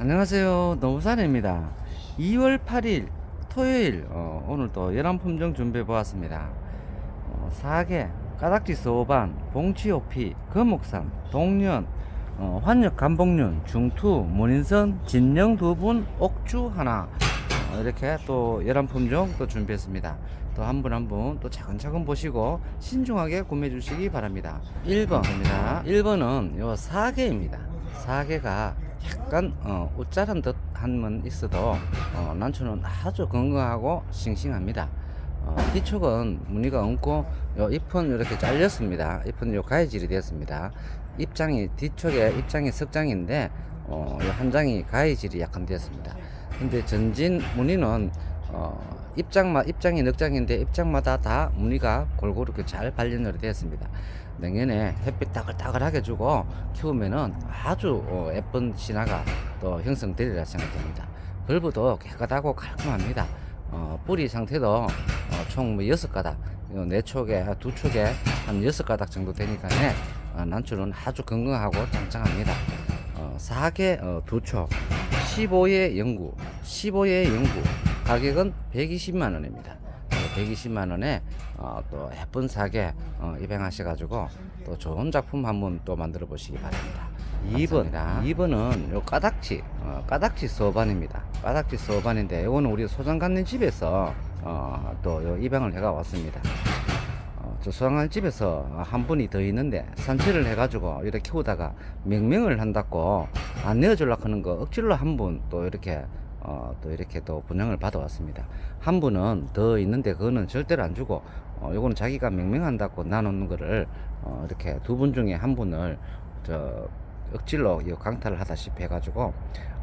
안녕하세요. 노부산입니다. 2월 8일 토요일 어, 오늘 또 열한 품종 준비해 보았습니다. 어, 사계, 까닥지 소반, 봉치오피, 금옥산, 동년, 어, 환역 감복륜, 중투, 문인선, 진영 두 분, 옥주 하나 어, 이렇게 또 열한 품종 또 준비했습니다. 또 한 분 한 분 또 차근차근 보시고 신중하게 구매해 주시기 바랍니다. 1번입니다. 1번은 요 사계입니다. 사계가 약간 어, 옷자란 듯한면 있어도 어, 난초는 아주 건강하고 싱싱합니다. 어, 뒤쪽은 무늬가 얹고 요 잎은 이렇게 잘렸습니다. 잎은 요 가해질이 되었습니다. 입장이 뒤쪽에 입장이 석장인데 어, 요한 장이 가해질이 약간 되었습니다. 근데 전진 무늬는 어, 입장마 입장이 넉장인데 입장마다 다 무늬가 골고루 잘 발견이 되었습니다. 내년에 햇빛 따글따글하게 주고 키우면은 아주 어, 예쁜 신화가 또 형성되리라 생각됩니다. 벌브도 깨끗하고 깔끔합니다. 어, 뿌리 상태도 어, 총뭐 여섯 가닥, 어, 네 촉에 두 촉에 한 여섯 가닥 정도 되니까 어, 난초는 아주 건강하고 짱짱합니다. 어, 4개 어, 두 촉, 15의 연구, 15의 연구 가격은 120만 원입니다. 120만 원에 어, 또 예쁜 사계 어, 입양하셔 가지고 또 좋은 작품 한번 또 만들어 보시기 바랍니다. 2번, 2번은 요 까닥지, 어, 까닥지 소반입니다. 까닥지 소반인데 이거는 우리 소장관님 집에서 어, 또요 입양을 해가 왔습니다. 어, 저 소장관 집에서 한 분이 더 있는데 산채를 해가지고 이렇게 키우다가 명명을 한다고 안 내어주려고 하는 거 억지로 한 분 또 이렇게 어, 또 이렇게 또 분양을 받아왔습니다. 한 분은 더 있는데 그거는 절대로 안 주고 어, 요거는 자기가 명명한다고 나누는 거를 어, 이렇게 두 분 중에 한 분을 저 억지로 이 강탈을 하다시피 해가지고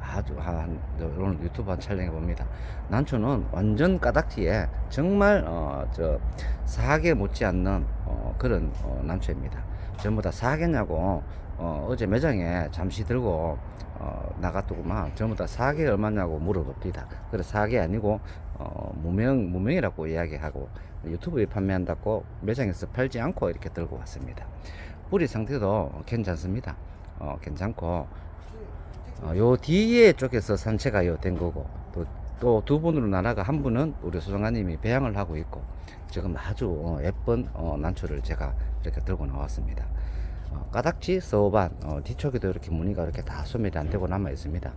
아주 한 저, 오늘 유튜브 한 촬영해 봅니다. 난초는 완전 까닥지에 정말 어, 저 사계 못지않는 어, 그런 어, 난초입니다. 전부 다 사계냐고 어, 어제 매장에 잠시 들고 어, 나갔더구만 전부 다 사계 얼마냐고 물어봅니다. 그래서 사계 아니고 어, 무명 무명이라고 이야기하고 유튜브에 판매한다고 매장에서 팔지 않고 이렇게 들고 왔습니다. 뿌리 상태도 괜찮습니다. 어, 괜찮고 어, 요 뒤에 쪽에서 산채가 요된 거고 또 또두 분으로 나라가 한 분은 우리 소장관님이 배양을 하고 있고 지금 아주 어, 예쁜 어, 난초를 제가 이렇게 들고 나왔습니다. 어, 까닥지 서반 어, 뒤쪽에도 이렇게 무늬가 이렇게 다 소멸이 안 되고 남아 있습니다.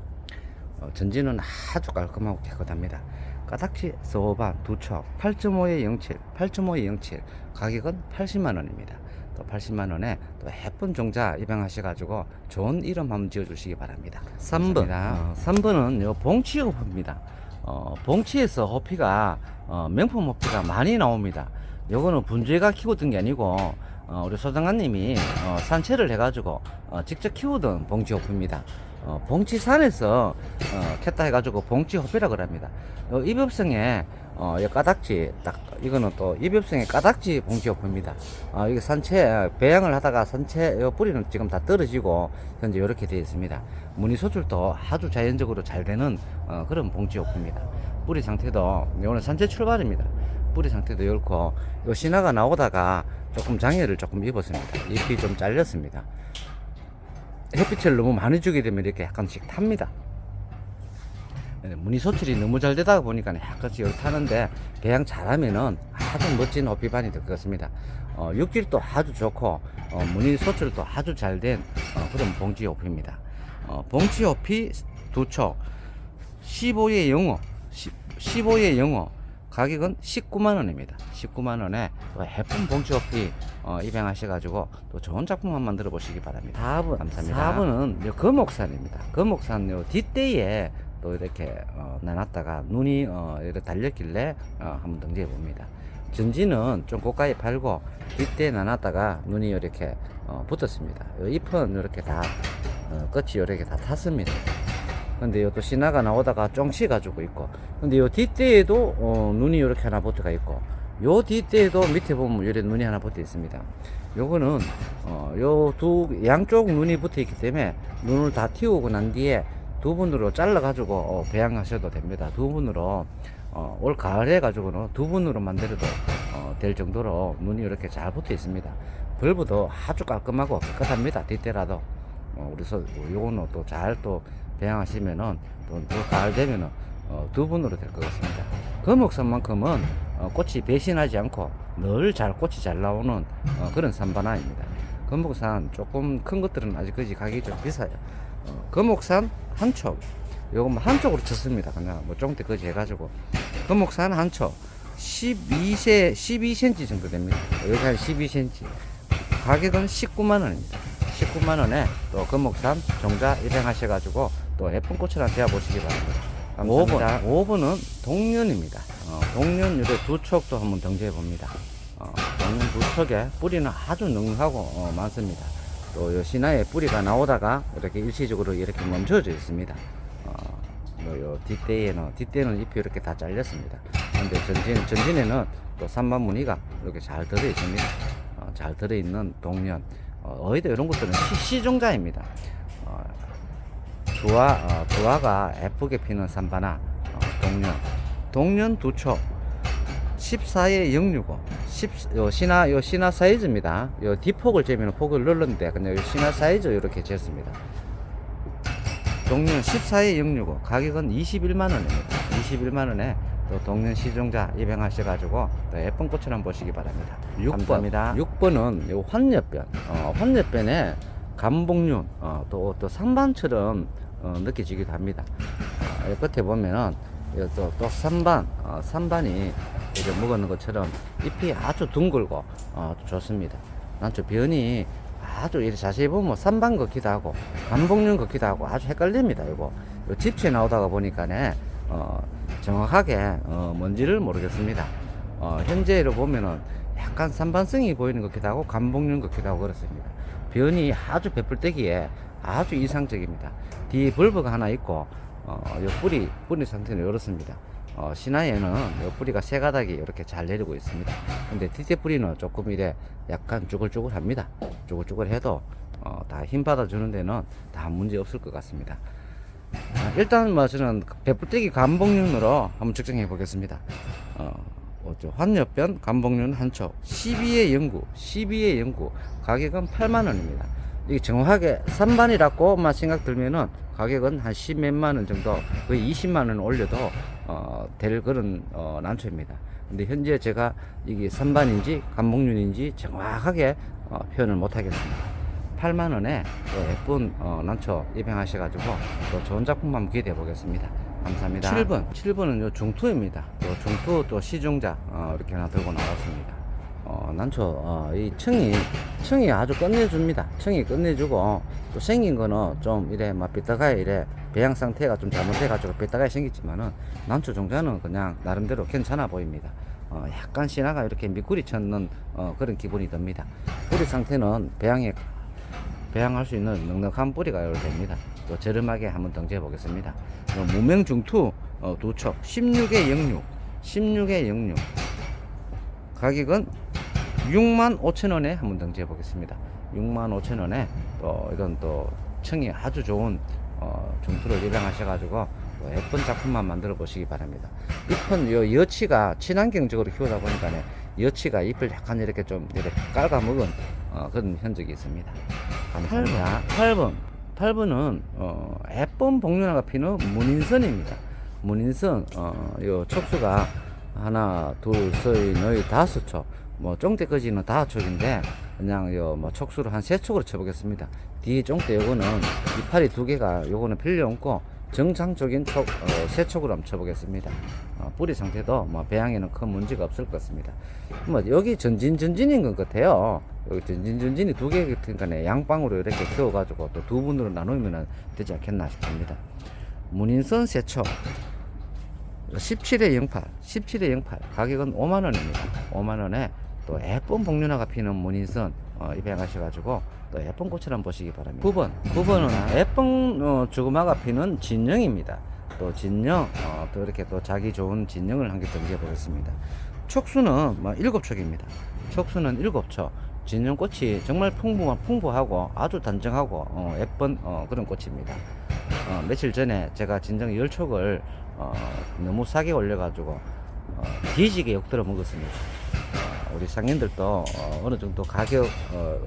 어, 전지는 아주 깔끔하고 깨끗합니다. 까닥지 서반 두척 8.5에 07, 8.5에 07 가격은 80만 원입니다. 또 80만 원에 또 예쁜 종자 입양하셔가지고 좋은 이름 한번 지어주시기 바랍니다. 3번, 어, 3번은 요 봉치 호피입니다. 어, 봉치에서 호피가 어, 명품 호피가 많이 나옵니다. 요거는 분주가 키우던 게 아니고 어, 우리 소장관님이 어, 산채를 해가지고 어, 직접 키우던 봉지 호피입니다. 어, 봉치산에서 어, 캤다 해가지고 봉치 호피라 그럽니다. 요 입엽성에 어, 이 까닥지 딱 이거는 또 입엽성의 까닥지 봉지 호피입니다. 어, 이게 산채 배양을 하다가 산채 요 뿌리는 지금 다 떨어지고 현재 이렇게 되어 있습니다. 무늬 소출도 아주 자연적으로 잘 되는 어, 그런 봉지 호피입니다. 뿌리 상태도 오늘 산채 출발입니다. 뿌리 상태도 옳고 요 신화가 나오다가 조금 장애를 조금 입었습니다. 잎이 좀 잘렸습니다. 햇빛을 너무 많이 주게 되면 이렇게 약간씩 탑니다. 네, 무늬 소출이 너무 잘 되다 보니까 약간씩 여기 타는데 배양 잘하면은 아주 멋진 호피반이 될 것 같습니다. 어, 육질도 아주 좋고 어, 무늬 소출도 아주 잘된 어, 그런 봉지 호피입니다. 어, 봉지 호피 두촉 15의 영어 15의 영어 가격은 19만 원입니다. 19만 원에 또 예쁜 봉지 호피 어, 입양하셔가지고 또 좋은 작품 한번 만들어 보시기 바랍니다. 4번 감사합니다. 4번은 요 금옥산입니다. 금옥산 요 뒷대에 또 이렇게 어, 나눴다가 눈이 어, 이렇게 달렸길래 어, 한번 등재해 봅니다. 전지는 좀 고가에 팔고 뒷대에 나눴다가 눈이 이렇게 어, 붙었습니다. 요 잎은 이렇게 다 어, 끝이 이렇게 다 탔습니다. 근데 요또 신화가 나오다가 쫑시 가지고 있고. 근데 요 뒷대에도 어, 눈이 이렇게 하나 붙어가 있고. 요 뒷대에도 밑에 보면 이렇게 눈이 하나 붙어 있습니다. 요거는 어, 요 두 양쪽 눈이 붙어 있기 때문에 눈을 다 틔우고 난 뒤에 두 분으로 잘라 가지고 어, 배양하셔도 됩니다. 두 분으로 어, 올 가을에 가지고는 두 분으로 만들어도 어, 될 정도로 눈이 이렇게 잘 붙어 있습니다. 벌브도 아주 깔끔하고 깨끗합니다. 뒷대라도. 어, 우리 서 요거는 또 잘또 배양하시면은 또가을 되면은 어, 두 분으로 될 것 같습니다. 금옥산만큼은 어, 꽃이 배신하지 않고 늘 잘 꽃이 잘 나오는 어, 그런 산바나입니다. 금옥산 조금 큰 것들은 아직까지 가격이 좀 비싸요. 어, 금옥산 한촉 요거 뭐 한쪽으로 쳤습니다. 그냥 뭐 쫑대까지 해가지고 금옥산 한촉 12세 12cm 정도 됩니다. 여기 한 12cm 가격은 19만 원입니다. 19만 원에 또 금옥산 종자 입행하셔가지고 또 예쁜 꽃을 한번 대어보시기 바랍니다. 감사합니다. 5번, 5번은 동년입니다. 어, 유래 두 촉도 한번 등재해 봅니다. 어, 동년 두 촉에 뿌리는 아주 능하고 어, 많습니다. 또요 신화에 뿌리가 나오다가 이렇게 일시적으로 이렇게 멈춰져 있습니다. 어, 요, 요 뒷대에는 뒷대는 잎이 이렇게 다 잘렸습니다. 근데 전진 전진에는 또 삼반 무늬가 이렇게 잘 들어 있습니다. 어, 잘 들어 있는 동년 어, 어이도 이런 것들은 시, 시종자입니다. 어, 두화 어, 두화가 예쁘게 피는 삼바나 어, 동년 동년 두초 14에 065 10, 요 신화 요 신화 사이즈입니다. 요 뒷폭을 재면 폭을 늘렸는데 그냥 요 신화 사이즈 이렇게 쟀습니다. 동년 14에 065 가격은 21만 원입니다. 21만 원에 또 동년 시종자 입행하셔 가지고 또 예쁜 꽃을 한번 보시기 바랍니다. 6번, 감사합니다. 6번은 요 환엽변, 어, 환엽변에 감복륜, 어, 또, 또 상반처럼 어, 느껴지기도 합니다. 어, 이 끝에 보면은 요 또, 또 산반, 어, 산반이 이제 먹었는 것처럼 잎이 아주 둥글고 어, 좋습니다. 난저 변이 아주 이렇게 자세히 보면 산반 같기도 하고 감복륜 같기도 하고 아주 헷갈립니다. 이거 요 집체 나오다가 보니까네 어, 정확하게 어, 뭔지를 모르겠습니다. 어, 현재로 보면은 약간 산반성이 보이는 것 같기도 하고 감복륜 같기도 하고 그렇습니다. 변이 아주 베풀떼기에 아주 이상적입니다. 뒤에 벌브가 하나 있고 어, 요 뿌리 뿌리 상태는 이렇습니다. 어, 신화에는 요 뿌리가 세 가닥이 이렇게 잘 내리고 있습니다. 근데 뒤에 뿌리는 조금 이래 약간 쭈글쭈글합니다. 쭈글쭈글해도 어, 다 힘 받아주는 데는 다 문제 없을 것 같습니다. 아, 일단 뭐 저는 배불떼기 감복륜으로 한번 측정해 보겠습니다. 어, 어쩌 환엽변 감복륜 한촉 12의 연구 12의 연구 가격은 8만 원입니다. 이게 정확하게 3반이라고만 생각 들면은 가격은 한 10몇만 원 정도 거의 20만 원 올려도 어, 될 그런 어, 난초입니다. 근데 현재 제가 이게 3반인지 감복륜인지 정확하게 어, 표현을 못 하겠습니다. 8만 원에 또 예쁜 어, 난초 입행하셔 가지고 또 좋은 작품 한번 기대해 보겠습니다. 감사합니다. 7번, 7번은 요 중투입니다. 또 중투 또 시중자 어, 이렇게 하나 들고 나왔습니다. 어, 난초 어, 이 청이 청이 아주 끝내줍니다. 청이 끝내주고 또 생긴 거는 좀 이래 막 삐딱하게 이래 배양 상태가 좀 잘못돼가지고 삐딱하게 생겼지만은 난초 종자는 그냥 나름대로 괜찮아 보입니다. 어, 약간 신화가 이렇게 미꾸리 쳤는 어, 그런 기분이 듭니다. 뿌리 상태는 배양에 배양할 수 있는 넉넉한 뿌리가 됩니다. 또 저렴하게 한번 등재해 보겠습니다. 어, 무명중투 어, 두촉 16에 06 16에 06 가격은 6만 5천 원에 한번 등재해 보겠습니다. 6만 5천 원에 또 이건 또 청이 아주 좋은 어, 중투를 입양하셔가지고 또 예쁜 작품만 만들어 보시기 바랍니다. 잎은 요 여치가 친환경적으로 키우다 보니까 여치가 잎을 약간 이렇게 좀 이렇게 깔아 먹은 어, 그런 흔적이 있습니다. 감사합니다. 8번. 8번은 어, 예쁜 복륜화가 피는 문인선입니다. 문인선 어, 요 촉수가 하나, 둘, 셋, 넷, 다섯 촉. 뭐 쫑대까지는 다섯 촉인데 그냥 요뭐 촉수를 한 세 촉으로 쳐보겠습니다. 뒤에 쫑대 요거는 이파리 두 개가 요거는 필요 없고 정상적인 촉, 어, 세 촉으로 한번 쳐보겠습니다. 어, 뿌리 상태도 뭐 배양에는 큰 문제가 없을 것 같습니다. 뭐 여기 전진 전진인 것 같아요. 여기 전진 전진이 두 개 같으니까 양방으로 이렇게 키워가지고 또 두 분으로 나누면 되지 않겠나 싶습니다. 문인선 세촉 17에 08, 17에 08 가격은 5만 원입니다. 5만 원에 또 예쁜 복륜화가 피는 문인선 어, 입양하셔가지고 또 예쁜 꽃을 한번 보시기 바랍니다. 9번, 9번은 예쁜 어, 주구마가 피는 진영입니다. 또 진영, 어, 또 이렇게 또 자기 좋은 진영을 한 개 등재해 보겠습니다. 촉수는 뭐 7촉입니다. 촉수는 7촉. 진영꽃이 정말 풍부, 풍부하고 아주 단정하고 어, 예쁜 어, 그런 꽃입니다. 어, 며칠 전에 제가 진정 10촉을 어, 너무 싸게 올려가지고 어, 뒤지게 욕들어 먹었습니다. 어, 우리 상인들도 어, 어느 정도 가격 어,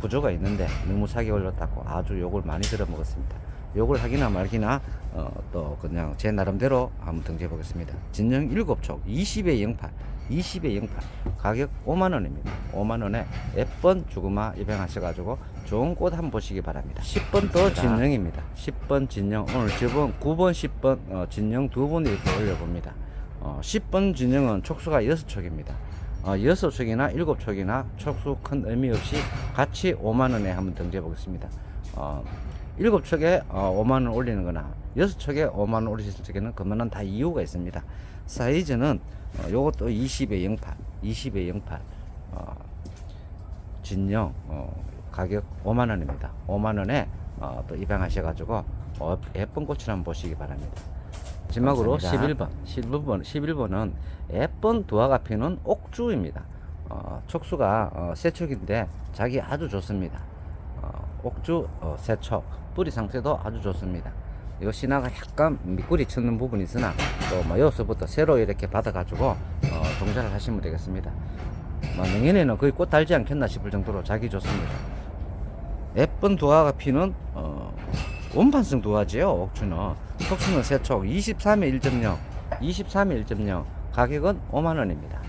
구조가 있는데 너무 싸게 올렸다고 아주 욕을 많이 들어 먹었습니다. 요걸 하기나 말기나 어, 또 그냥 제 나름대로 한번 등재해 보겠습니다. 진영 7촉 20에 08 20에 08 가격 5만원입니다. 5만원에 예쁜 주구마 입양하셔가지고 좋은 꽃 한번 보시기 바랍니다. 10번 또 진영입니다. 10번 진영 오늘 저번 9번 10번 어, 진영 두 번 이렇게 올려봅니다. 어, 10번 진영은 촉수가 6촉입니다. 어, 6촉이나 7촉이나 촉수 큰 의미 없이 같이 5만원에 한번 등재해 보겠습니다. 어, 7촉에 어, 5만원 올리는 거나 6촉에 5만원 올리실 적에는 그만한 다 이유가 있습니다. 사이즈는 어, 요것도 20에 08, 20에 08 어, 진영 어, 가격 5만 원입니다. 5만 원에 어, 또 입양하셔가지고 어, 예쁜 꽃을 한번 보시기 바랍니다. 마지막으로 감사합니다. 11번, 11번, 11번은 예쁜 두화가 피는 옥주입니다. 어, 촉수가 어, 세촉인데 자기 아주 좋습니다. 어, 옥주 어, 세촉 뿌리 상태도 아주 좋습니다. 이 신화가 약간 미꾸리 치는 부분이 있으나 또뭐 여기서부터 새로 이렇게 받아가지고 어, 동작을 하시면 되겠습니다. 뭐 내년에는 거의 꽃 달지 않겠나 싶을 정도로 자기 좋습니다. 예쁜 두화가 피는 어, 원판성 두화지요. 옥주는 촉수는 세촉 23에 1.0, 23에 1.0 가격은 5만 원입니다.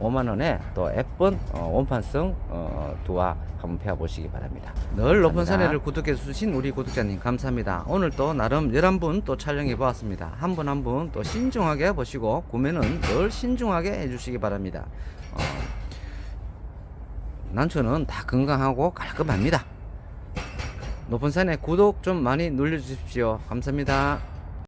5만 원에 또 예쁜 어, 원판성 어, 두화 한번 배워 보시기 바랍니다. 늘 높은 감사합니다. 산에를 구독해 주신 우리 구독자님 감사합니다. 오늘 또 나름 11분 또 촬영해 보았습니다. 한 분 한 분 또 신중하게 보시고 구매는 늘 신중하게 해 주시기 바랍니다. 어, 난초는 다 건강하고 깔끔합니다. 높은 산에 구독 좀 많이 눌러 주십시오. 감사합니다.